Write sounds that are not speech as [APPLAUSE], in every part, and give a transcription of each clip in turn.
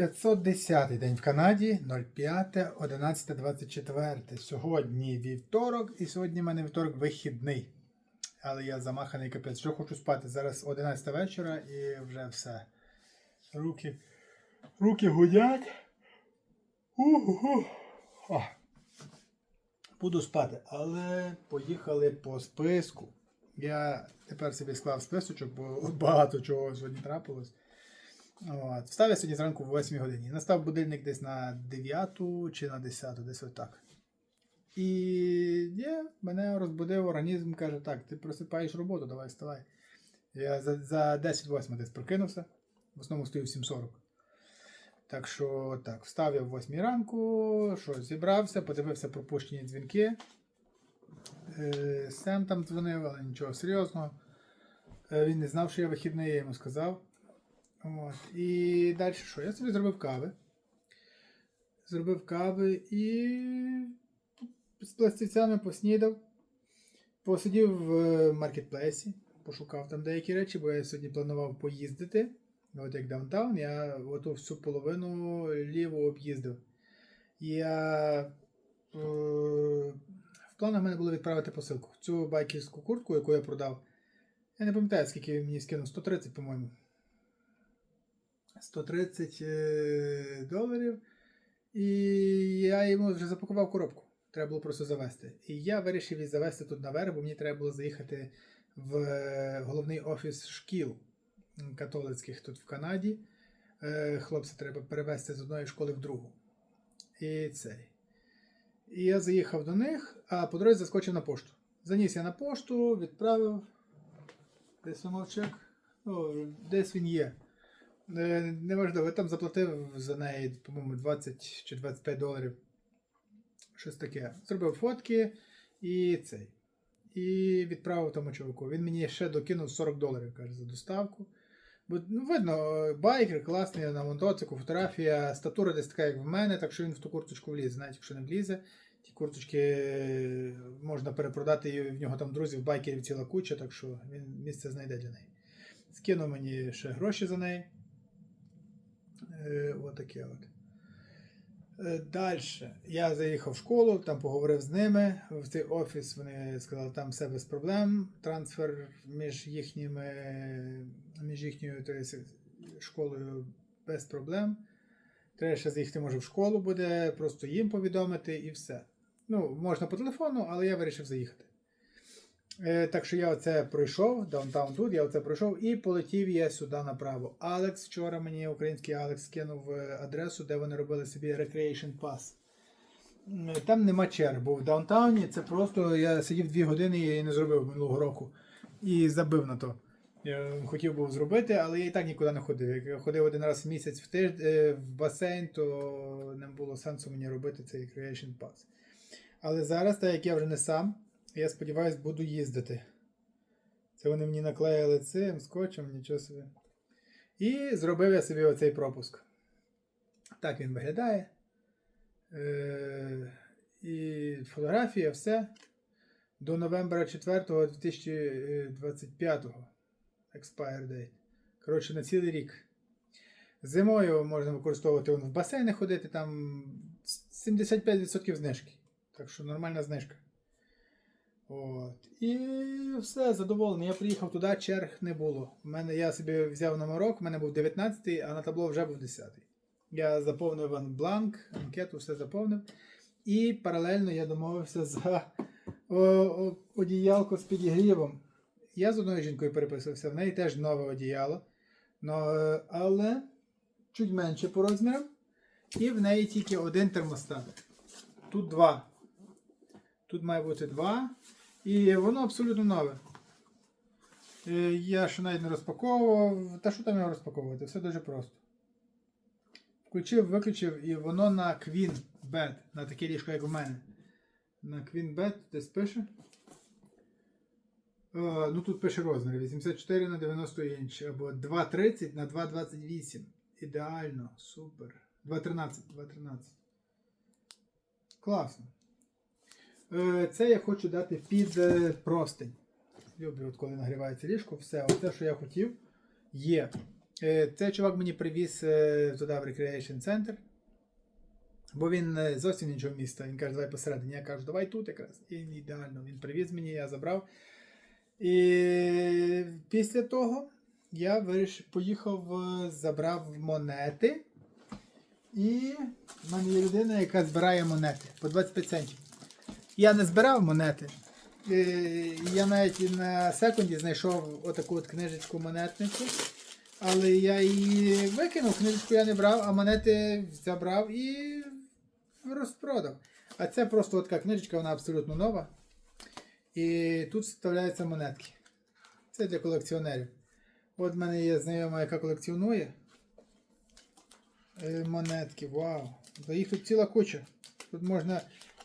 510 день в Канаді, 05, 11, 24. Сьогодні вівторок, і сьогодні в мене вівторок вихідний. Але я замаханий капець. Що хочу спати? Зараз 11 вечора і вже все. Руки, руки гудять. Буду спати, але поїхали по списку. Я тепер собі склав списочок, бо багато чого сьогодні трапилось. От. Встав я сьогодні зранку в 8 годині. Настав будильник десь на 9 чи на 10, десь отак. І є, мене розбудив організм, каже, так, ти просипаєш роботу, давай вставай. Я за, за 10-8 десь прокинувся, в основному стою в 7.40. Так що так, встав я в 8 ранку, що зібрався, подивився пропущені дзвінки. Е, Сем там дзвонив, але нічого серйозного. Е, Він не знав, що я вихідний, я йому сказав. От. І далі що? Я собі зробив кави. Зробив кави і з пластівцями поснідав. Посидів в маркетплейсі, пошукав там деякі речі, бо я сьогодні планував поїздити. От як даунтаун, я оту всю половину ліву об'їздив. Я е, в планах в мене було відправити посилку. Цю байкерську куртку, яку я продав. Я не пам'ятаю, скільки він мені скинув, 130, по-моєму. 130 е, доларів. І я йому вже запакував коробку. Треба було просто завести. І я вирішив її завести тут наверх, бо мені треба було заїхати в е, головний офіс шкіл католицьких тут в Канаді. Е, Хлопця треба перевезти з одної школи в другу. І цей. І я заїхав до них, а по дорозі заскочив на пошту. Заніс я на пошту, відправив. Десь мовчик. Ну, десь він є. Неважливо, я там заплатив за неї, по-моєму, 20 чи 25 доларів. Щось таке. Зробив фотки і цей. І відправив тому чуваку. Він мені ще докинув 40 доларів, каже, за доставку. Бо ну, видно, байкер класний на мотоцику, фотографія, статура десь така, як в мене, так що він в ту курточку влізе. Навіть якщо не влізе, ті курточки е, можна перепродати, і в нього там друзів, байкерів ціла куча, так що він місце знайде для неї. Скинув мені ще гроші за неї. Е, Отаке от. Далі. Я заїхав в школу, там поговорив з ними. В цей офіс вони сказали, там все без проблем. Трансфер між їхніми, між їхньою то школою без проблем. Треба ще заїхати, може, в школу буде, просто їм повідомити і все. Ну, можна по телефону, але я вирішив заїхати. Е, так що я оце пройшов, даунтаун тут, я оце пройшов і полетів я сюди направо. Алекс вчора мені український Алекс скинув е, адресу, де вони робили собі Recreation Pass. Там нема черг, бо в даунтауні це просто я сидів дві години і не зробив минулого року. І забив на то. Я хотів був зробити, але я і так нікуди не ходив. Як я ходив один раз в місяць в тиждень в басейн, то не було сенсу мені робити цей Recreation Pass. Але зараз, так як я вже не сам, я сподіваюся, буду їздити. Це вони мені наклеїли цим скотчем, нічого собі. І зробив я собі оцей пропуск. Так він виглядає. Е- і фотографія, все. До новембра 4 2025 expire date. Коротше, на цілий рік. Зимою можна використовувати в басейни ходити, там 75% знижки. Так що нормальна знижка. От. І все, задоволений. Я приїхав туди, черг не було. У мене я собі взяв номерок, в мене був 19-й, а на табло вже був 10-й. Я заповнив бланк, анкету, все заповнив. І паралельно я домовився за о, о, одіялко з підігрівом. Я з одною жінкою переписувався, в неї теж нове одіяло. Но, але чуть менше по розмірам. І в неї тільки один термостат. Тут два. Тут має бути два. І воно абсолютно нове. Е, Я ще навіть не розпаковував. Та що там його розпаковувати? Все дуже просто. Включив, виключив, і воно на Queen Bed, на таке ліжко, як у мене. На Queen Bed десь пише. Е, ну тут пише розмір 84 на 90 інч або 2,30 на 2,28. Ідеально, супер. 2,13, 2,13. Класно. Е, Це я хочу дати під е, простень. Люблю, от коли нагрівається ліжко, все, оце, що я хотів, є. Е, Цей чувак мені привіз туди в Recreation Center. Бо він зовсім іншого міста. Він каже, давай посередині. Я кажу, давай тут якраз. І ідеально. Він привіз мені, я забрав. І після того я вирішив, поїхав, забрав монети. І в мене є людина, яка збирає монети по 25 центів. Я не збирав монети. Е, Я навіть на секунді знайшов отаку от книжечку монетницю. Але я її викинув, книжечку я не брав, а монети забрав і розпродав. А це просто от така книжечка, вона абсолютно нова. І тут вставляються монетки. Це для колекціонерів. От в мене є знайома, яка колекціонує. Е, Монетки, вау. Їх тут ціла куча. Тут можна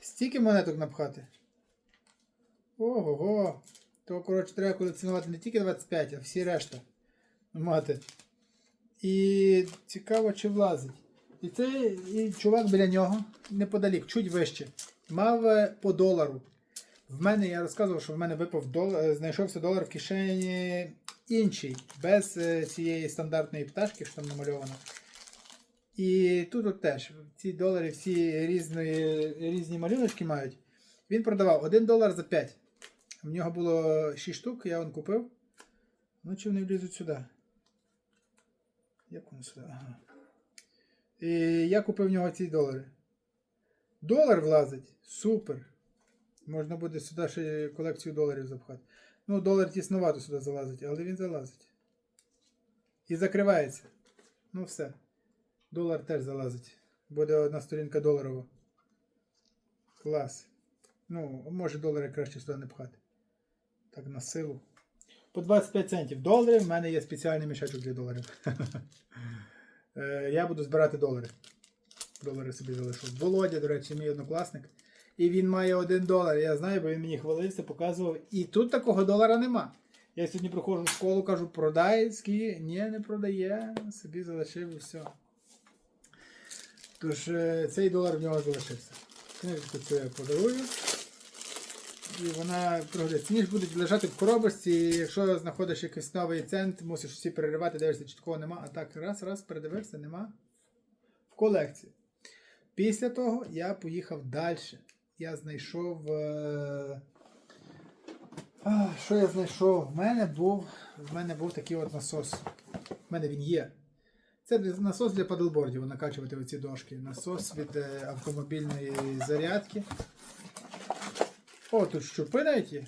стільки монеток напхати. Ого-го. То, коротше, треба колекціонувати не тільки 25, а всі решта мати. І цікаво, чи влазить. І цей і чувак біля нього, неподалік, чуть вище, мав е, по долару. В мене я розказував, що в мене випав долар, е, знайшовся долар в кишені інший, без е, цієї стандартної пташки, що там намальовано. І тут от теж ці долари всі різні, різні малюночки мають. Він продавав 1 долар за 5. В нього було 6 штук, я вон купив. Ну чи вони влізуть сюди? Як вони сюди? Ага. І я купив в нього ці долари. Долар влазить. Супер. Можна буде сюди ще колекцію доларів запхати. Ну, долар тісновато сюди залазить, але він залазить. І закривається. Ну все. Долар теж залазить. Буде одна сторінка доларова. Клас. Ну, може долари краще сюди не пхати. Так, на силу. По 25 центів доларів. В мене є спеціальний мішечок для доларів. [LAUGHS] Е, Я буду збирати долари. Долари собі залишу. Володя, до речі, мій однокласник. І він має один долар. Я знаю, бо він мені хвалився, показував. І тут такого долара нема. Я сьогодні проходжу в школу, кажу, продай ски. Ні, не продає. Собі залишив і все. Тож е, цей долар в нього залишився. Книжку я подарую. І вона програється. Ніж будуть лежати в коробочці, і якщо знаходиш якийсь новий цент, мусиш всі переривати, дивишся, чи такого нема. А так раз, раз, передивився, нема в колекції. Після того я поїхав далі. Я знайшов. Е... А, що я знайшов? В мене був, в мене був такий от насос. В мене він є. Це насос для падлбордів, накачувати оці дошки. Насос від е, автомобільної зарядки. О, тут щупи навіть.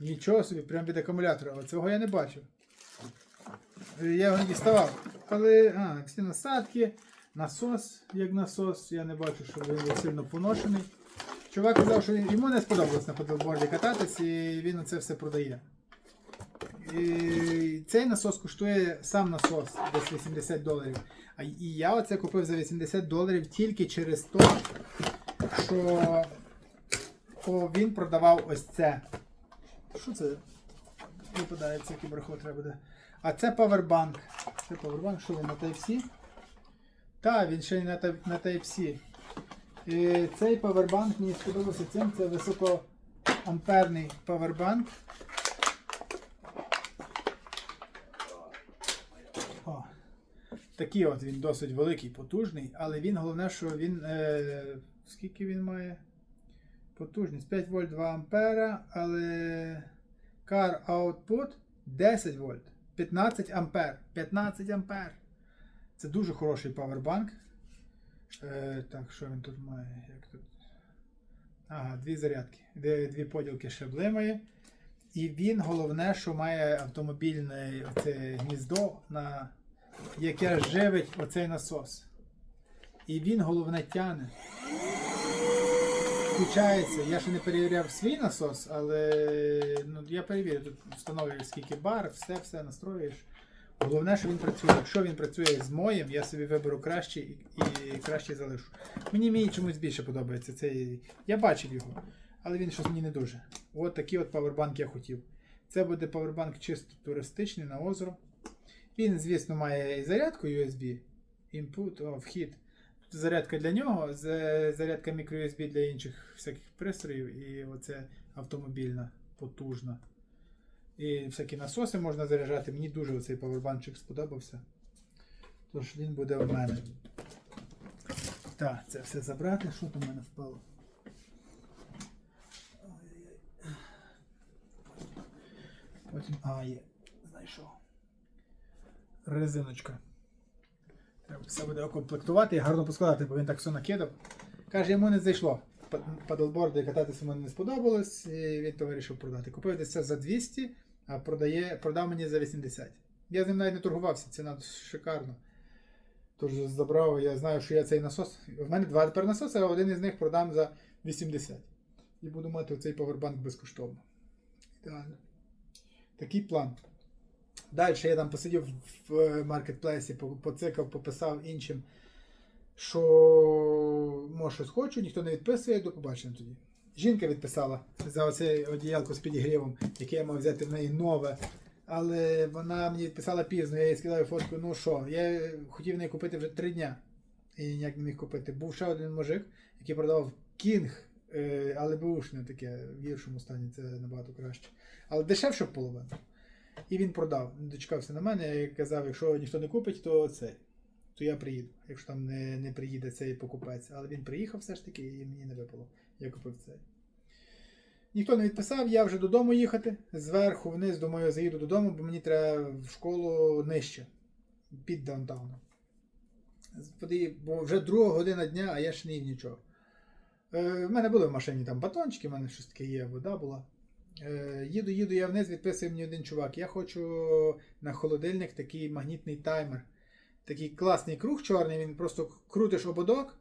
Нічого собі, прям від акумулятора. Оцього я не бачив. Я його не діставав. Але, а, всі насадки, насос, як насос, я не бачу, що він сильно поношений. Чувак казав, що йому не сподобалось на падлборді кататись, і він це все продає. Цей насос коштує сам насос десь 80 доларів. І я оце купив за 80 доларів тільки через те, що о, він продавав ось це. Що це? Випадає, це кіберхо треба буде. А це павербанк. Це павербанк, що він на Type-C? Так, він ще й на, Type- на Type-C. Цей павербанк мені сподобався цим. Це високоамперний павербанк. О, такий от він досить великий, потужний, але він головне, що він. Е, скільки він має? Потужність 5 вольт 2 ампера, але car output 10 вольт. 15 ампер. 15 ампер. Це дуже хороший павербанк. Е, так, що він тут має? Як тут? Ага, дві зарядки. Дві, поділки ще блимає. І він головне, що має автомобільне оце гніздо, на, яке живить оцей насос. І він головне тяне. Включається. Я ще не перевіряв свій насос, але ну, я перевірю. Тут встановлюєш скільки бар, все, все настроюєш. Головне, що він працює. Якщо він працює з моїм, я собі виберу кращий і, кращий залишу. Мені мій чомусь більше подобається. Цей... Я бачив його, але він щось мені не дуже. От такий от павербанк я хотів. Це буде павербанк чисто туристичний на озеро. Він, звісно, має і зарядку USB, input, о, вхід. Зарядка для нього, зарядка microUSB для інших всяких пристроїв, і оце автомобільна, потужна. І всякі насоси можна заряджати. Мені дуже оцей павербанчик сподобався. Тож він буде в мене. Так, це все забрати. Що там в мене впало? Потім. А, є. Знайшов. Резиночка. Треба все буде окомплектувати і гарно поскладати, бо він так все накидав. Каже, йому не зайшло. Па- Падлборди кататися йому не сподобалось, і він то вирішив продати. Купив десь це за 200, а продає, продав мені за 80. Я з ним навіть не торгувався, ціна шикарна. Тож забрав, я знаю, що я цей насос. В мене два тепер насоси, а один із них продам за 80. І буду мати цей павербанк безкоштовно. Ідеально. Такий план. Далі я там посидів в е, маркетплейсі, поцикав, пописав іншим, що може щось хочу, ніхто не відписує, до побачення тоді. Жінка відписала за оце одіялко з підігрівом, яке я мав взяти в неї нове. Але вона мені відписала пізно, я їй скидаю фотку, ну що, я хотів неї купити вже три дня. І ніяк не міг купити. Був ще один мужик, який продавав кінг, е, але бушне таке, в гіршому стані це набагато краще. Але дешевше в половину. І він продав. Дочекався на мене і казав, якщо ніхто не купить, то цей. То я приїду, якщо там не, не приїде цей покупець. Але він приїхав все ж таки і мені не випало. Я купив цей. Ніхто не відписав, я вже додому їхати. Зверху вниз, думаю, заїду додому, бо мені треба в школу нижче, під даунтауном. Бо вже друга година дня, а я ще не їв нічого. Е, в мене були в машині там батончики, в мене щось таке є, вода була. Е, їду, їду я вниз, відписує мені один чувак. Я хочу на холодильник такий магнітний таймер. Такий класний круг чорний, він просто крутиш ободок,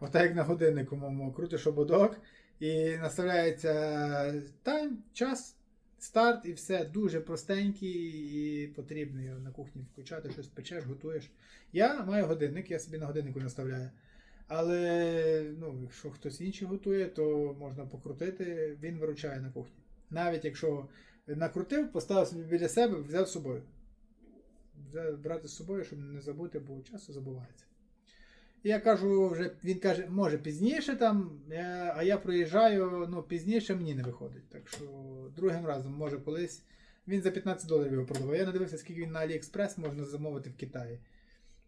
отак як на годиннику моєму, крутиш ободок, і наставляється тайм, час, старт і все дуже простенький і потрібно його на кухні включати, щось печеш, готуєш. Я маю годинник, я собі на годиннику наставляю. Але ну, якщо хтось інший готує, то можна покрутити, він виручає на кухні. Навіть якщо накрутив, поставив собі біля себе, взяв з собою. Взяв брати з собою, щоб не забути, бо часто забувається. І я кажу, вже він каже, може пізніше там, я, а я проїжджаю, ну пізніше мені не виходить. Так що другим разом, може колись. Він за 15 доларів його продавав. Я не дивився, скільки він на AliExpress можна замовити в Китаї.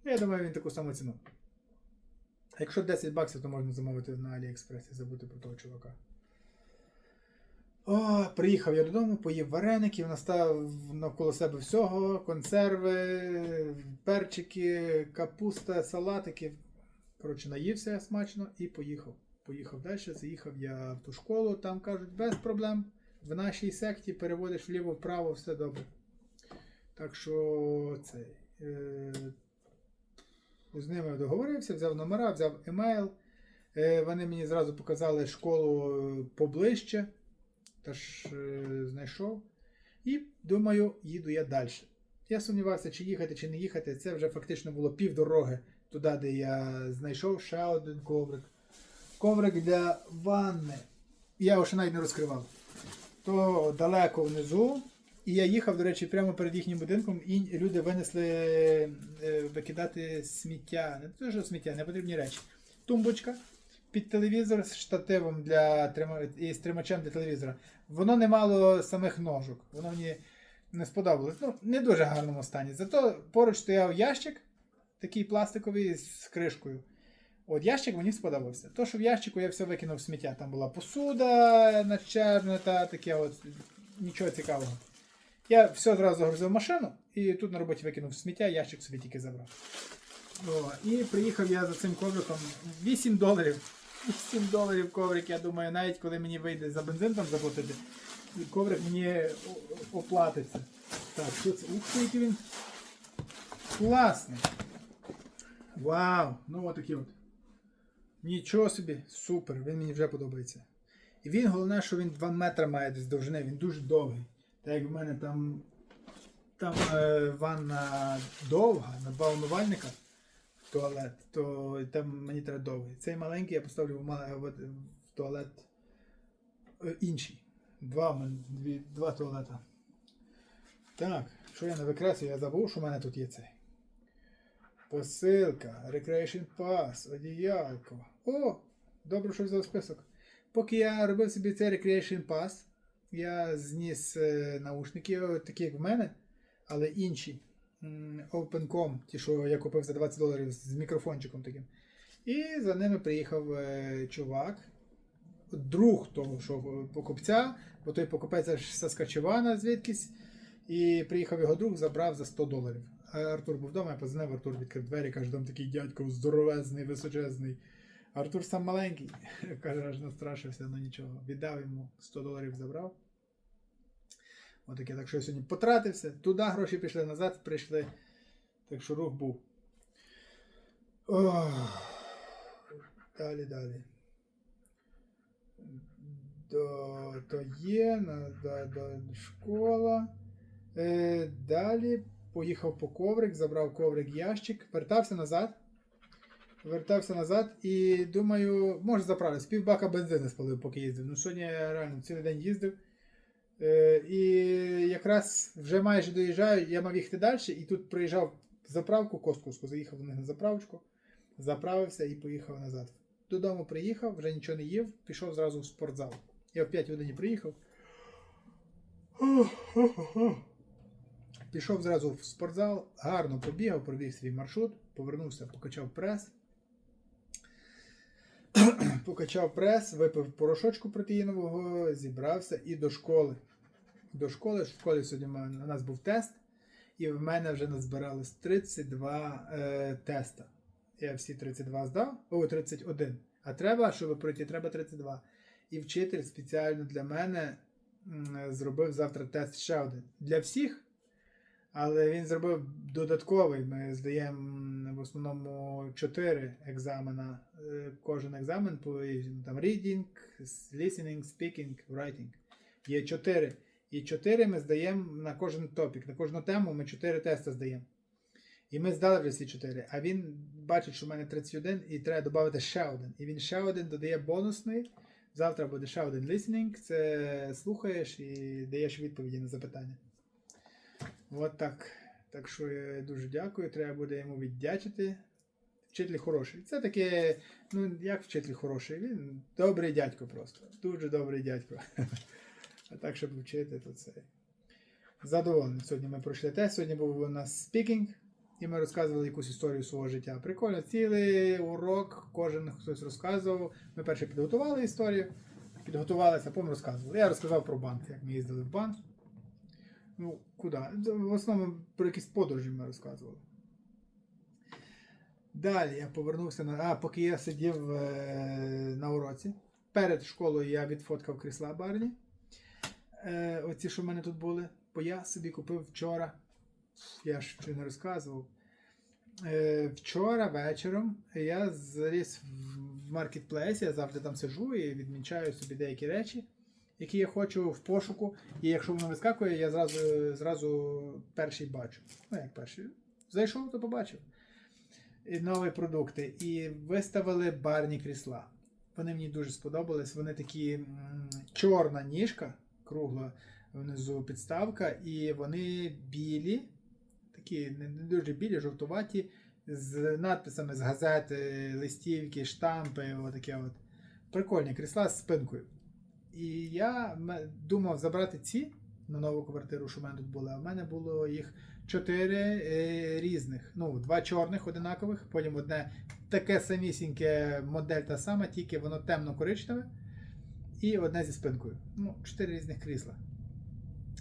Я думаю, він таку саму ціну. Якщо 10 баксів, то можна замовити на AliExpress і забути про того чувака. О, приїхав я додому, поїв вареників, наставив навколо себе всього, консерви, перчики, капуста, салатики. Коротше, наївся смачно і поїхав. Поїхав далі, заїхав я в ту школу, там кажуть, без проблем. В нашій секті переводиш вліво-вправо, все добре. Так що цей. Е, з ними договорився, взяв номера, взяв емейл. Е, вони мені зразу показали школу поближче. Тож е, знайшов. І думаю, їду я далі. Я сумнівався, чи їхати, чи не їхати. Це вже фактично було півдороги туди, де я знайшов ще один коврик. Коврик для ванни. Я його ще навіть не розкривав. То далеко внизу. І я їхав, до речі, прямо перед їхнім будинком, і люди винесли е, викидати сміття. Не те, що сміття, не потрібні речі. Тумбочка під телевізор з штативом для трима... і з тримачем для телевізора. Воно не мало самих ножок. Воно мені не сподобалось. Ну, не дуже гарному стані. Зато поруч стояв ящик, такий пластиковий з кришкою. От ящик мені сподобався. То, що в ящику я все викинув в сміття. Там була посуда начерпнута, таке от нічого цікавого. Я все зразу загрузив в машину і тут на роботі викинув в сміття, ящик собі тільки забрав. О, і приїхав я за цим ковриком 8 доларів. 8 доларів коврик, я думаю, навіть коли мені вийде за бензин там заплатити, коврик мені оплатиться. Так, що це? Ух який він класний. Вау! Ну отакий от. Нічого собі, супер, він мені вже подобається. І він головне, що він 2 метри має десь довжини, він дуже довгий. Так як в мене там, там е, ванна довга, на два умивальника туалет, то там мені треба довгий. Цей маленький я поставлю в, туалет е, інший. Два, дві, два туалета. Так, що я не викреслюю, я забув, що в мене тут є цей. Посилка, Recreation Pass, одіялко. О! Добре, що взяв список. Поки я робив собі цей Recreation Pass, я зніс е, наушники, такі як в мене, але інші. OpenCom, ті, що я купив за 20 доларів з мікрофончиком таким. І за ними приїхав е, чувак, друг того, що е, покупця, бо той покупець аж Саскачевана звідкись. І приїхав його друг, забрав за 100 доларів. Артур був вдома, я позвонив, Артур відкрив двері, каже, там такий дядько здоровезний, височезний. Артур сам маленький, [LAUGHS] каже, аж настрашився, ну нічого. Віддав йому 100 доларів забрав. Отаке, так що я сьогодні потратився. Туди гроші пішли, назад прийшли. Так що рух був. Ох. Далі, далі. До, то є, до, до школа. Е, далі поїхав по коврик, забрав коврик ящик, вертався назад. Вертався назад і думаю, може заправлюсь. Півбака бензину спалив, поки їздив. Ну сьогодні я реально цілий день їздив. Е, і якраз вже майже доїжджаю, я мав їхати далі, і тут приїжджав в заправку Косткуску, заїхав у них на заправочку, заправився і поїхав назад. Додому приїхав, вже нічого не їв, пішов зразу в спортзал. Я в 5 годині приїхав. Пішов зразу в спортзал, гарно побігав, пробіг свій маршрут, повернувся, покачав прес. Покачав прес, випив порошочку протеїнового, зібрався і до школи. До школи, в школі сьогодні у нас був тест, і в мене вже назбиралось 32 е, теста. Я всі 32 здав, о, 31. А треба, щоб пройти, треба 32. І вчитель спеціально для мене зробив завтра тест ще один. Для всіх, але він зробив додатковий. Ми здаємо в основному 4 екзамена. Е, Кожен екзамен по там reading, listening, speaking, writing. Є 4. І 4 ми здаємо на кожен топік, на кожну тему ми 4 тести здаємо. І ми здали вже всі 4. А він бачить, що в мене 31 і треба додати ще один. І він ще один додає бонусний. Завтра буде ще один listening. Це слухаєш і даєш відповіді на запитання. От так. Так що я дуже дякую. Треба буде йому віддячити. Вчитель хороший. Це таке, ну як вчитель хороший, він добрий дядько просто. Дуже добрий дядько. [LAUGHS] А так, щоб вчити, то це. Задоволений. Сьогодні ми пройшли тест. Сьогодні був у нас спікінг, і ми розказували якусь історію свого життя. Прикольно, цілий урок, кожен хтось розказував. Ми перше підготували історію, підготувалися, потім розказували. Я розказав про банк, як ми їздили в банк. Ну, куди? В основному про якісь подорожі ми розказували. Далі я повернувся на. А, поки я сидів е, на уроці. Перед школою я відфоткав крісла барні. Е, оці, що в мене тут були. Бо я собі купив вчора. Я ж ще не розказував. Е, вчора вечором я заліз в маркетплейс, я завжди там сижу і відмічаю собі деякі речі, які я хочу в пошуку. І якщо воно вискакує, я зразу, зразу перший бачу. Ну, як перший. Зайшов, то побачив. І нові продукти. І виставили барні крісла. Вони мені дуже сподобались. Вони такі чорна ніжка, кругла внизу підставка, і вони білі, такі не дуже білі, жовтуваті, з надписами з газети, листівки, штампи. Отаке от. Прикольні крісла з спинкою. І я думав забрати ці на нову квартиру, що в мене тут були. А в мене було їх чотири е, різних. Ну, два чорних одинакових, потім одне таке самісіньке модель та сама, тільки воно темно-коричневе. І одне зі спинкою. Ну, чотири різних крісла.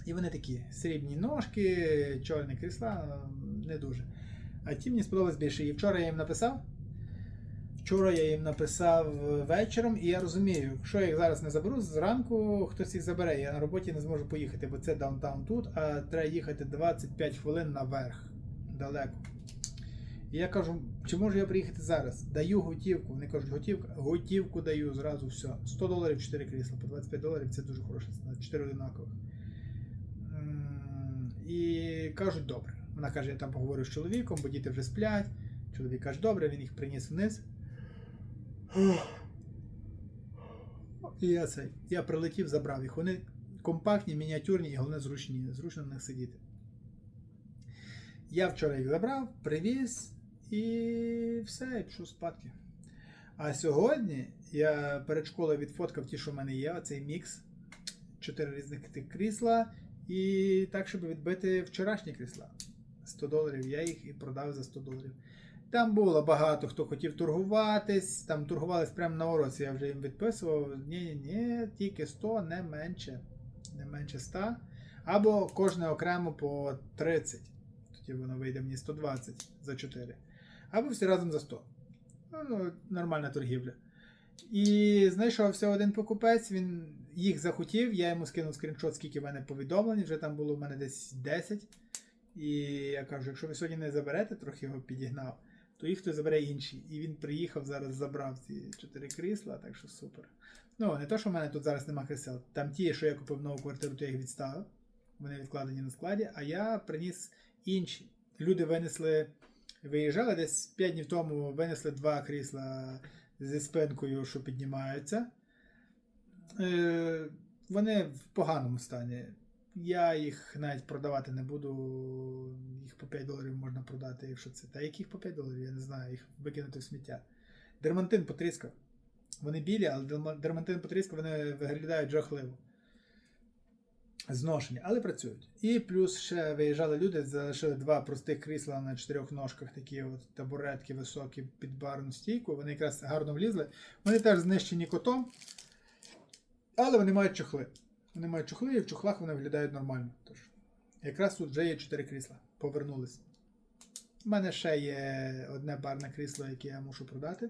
І вони такі срібні ножки, чорні крісла, не дуже. А ті мені сподобалось більше. І вчора я їм написав. Вчора я їм написав вечором, і я розумію, якщо я їх зараз не заберу, зранку хтось їх забере. Я на роботі не зможу поїхати, бо це даунтаун тут, а треба їхати 25 хвилин наверх далеко. І я кажу, чи можу я приїхати зараз? Даю готівку. Вони кажуть, готівка, готівку даю зразу все. 100 доларів 4 крісла, по 25 доларів це дуже хороше, це 4 одинакових. І кажуть, добре. Вона каже, я там поговорю з чоловіком, бо діти вже сплять. Чоловік каже, добре, він їх приніс вниз. І я цей. Я прилетів, забрав їх. Вони компактні, мініатюрні і головне зручні. Зручно на них сидіти. Я вчора їх забрав, привіз і все, і пішов спадки. А сьогодні я перед школою відфоткав ті, що в мене є, оцей мікс. Чотири різних тих крісла. І так, щоб відбити вчорашні крісла. 100 доларів, я їх і продав за 100 доларів. Там було багато хто хотів торгуватись, там торгувались прямо на уроці, я вже їм відписував. Ні, ні, ні, тільки 100, не менше. Не менше 100. Або кожне окремо по 30. Тоді воно вийде мені 120 за 4. Або всі разом за 100. Ну, нормальна торгівля. І знайшовся один покупець, він їх захотів, я йому скинув скріншот, скільки в мене повідомлень, вже там було в мене десь 10. І я кажу, якщо ви сьогодні не заберете, трохи його підігнав, то їх хтось забере інший. І він приїхав зараз, забрав ці 4 крісла, так що супер. Ну, не то, що в мене тут зараз нема крісел. Там ті, що я купив нову квартиру, то я їх відставив. Вони відкладені на складі, а я приніс інші. Люди винесли, виїжджали десь 5 днів тому, винесли два крісла зі спинкою, що піднімаються. Е, вони в поганому стані. Я їх навіть продавати не буду. Їх по 5 доларів можна продати, якщо це. Та яких по 5 доларів, я не знаю, їх викинути в сміття. Дермантин потріскав. Вони білі, але дермантин потріскав, вони виглядають жахливо. Зношені, але працюють. І плюс ще виїжджали люди, залишили два простих крісла на чотирьох ножках, такі от табуретки високі під барну стійку. Вони якраз гарно влізли. Вони теж знищені котом, але вони мають чохли. Вони мають чохли, і в чохлах вони виглядають нормально. Тож, якраз тут вже є чотири крісла. Повернулись. У мене ще є одне барне крісло, яке я мушу продати.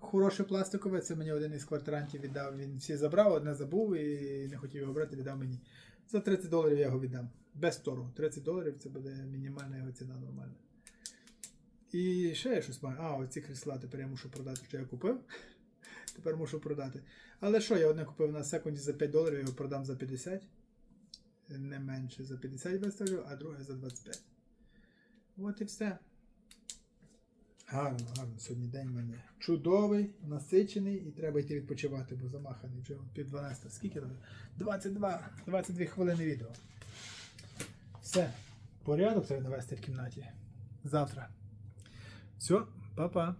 Хороше пластикове, це мені один із квартирантів віддав. Він всі забрав, одне забув і не хотів його брати, віддав мені. За 30 доларів я його віддам. Без торгу. 30 доларів це буде мінімальна його ціна нормальна. І ще я щось маю. А, оці крісла тепер я мушу продати, що я купив. [LAUGHS] Тепер мушу продати. Але що, я одне купив на секунді за 5 доларів, його продам за 50. Не менше за 50 виставлю, а друге за 25. От і все. Гарно, гарно. Сьогодні день в мене чудовий, насичений і треба йти відпочивати, бо замаханий вже пів 12. Скільки там? 22, 22 хвилини відео. Все. Порядок треба навести в кімнаті. Завтра. Все, па-па.